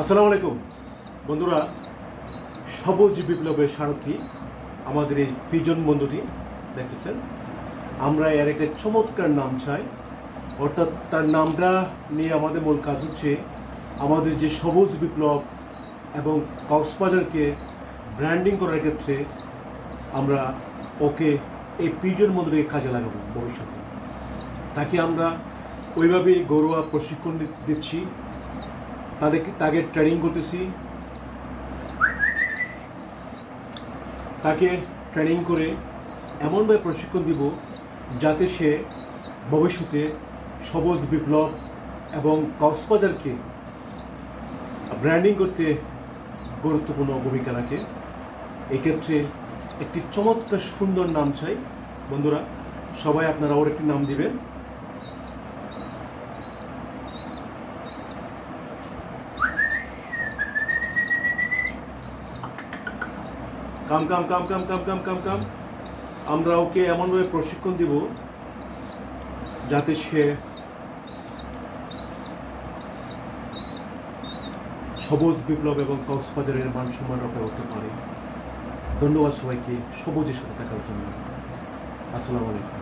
আসসালামু আলাইকুম। বন্ধুরা, সবুজ বিপ্লবের সারথি, আমাদের এই পিজন বন্ধুটি, দেখতেছেন? আমরা এর একটা চমৎকার নাম চাই। অর্থাৎ তার নামটা নিয়ে আমাদের মূল কাজ হচ্ছে আমাদের যে সবুজ বিপ্লব এবং কক্সবাজারকে ব্র্যান্ডিং করার ক্ষেত্রে আমরা ওকে এই পিজন বন্ধুটিকে কাজে লাগাবো ভবিষ্যতে। তাকে আমরা ওইভাবেই ঘরোয়া প্রশিক্ষণ দিচ্ছি। তাদেরকে তাকে ট্রেনিং করতেছি। তাকে ট্রেনিং করে এমনভাবে প্রশিক্ষণ দিব যাতে সে ভবিষ্যতে সবুজ, বিপ্লব এবং কক্সবাজারকে ব্র্যান্ডিং করতে গুরুত্বপূর্ণ ভূমিকা রাখে। এক্ষেত্রে একটি চমৎকার সুন্দর নাম চাই। বন্ধুরা, সবাই আপনারা ওর একটি নাম দিবেন। কাম কাম কাম কাম কাম কাম কাম কাম। আমরা ওকে এমনভাবে প্রশিক্ষণ দিব যাতে সে সবুজ বিপ্লব এবং কক্সবাজারের মান সম্মান রক্ষা করতে পারে। ধন্যবাদ সবাইকে সবুজের সাথে থাকার জন্য। আসসালামু আলাইকুম।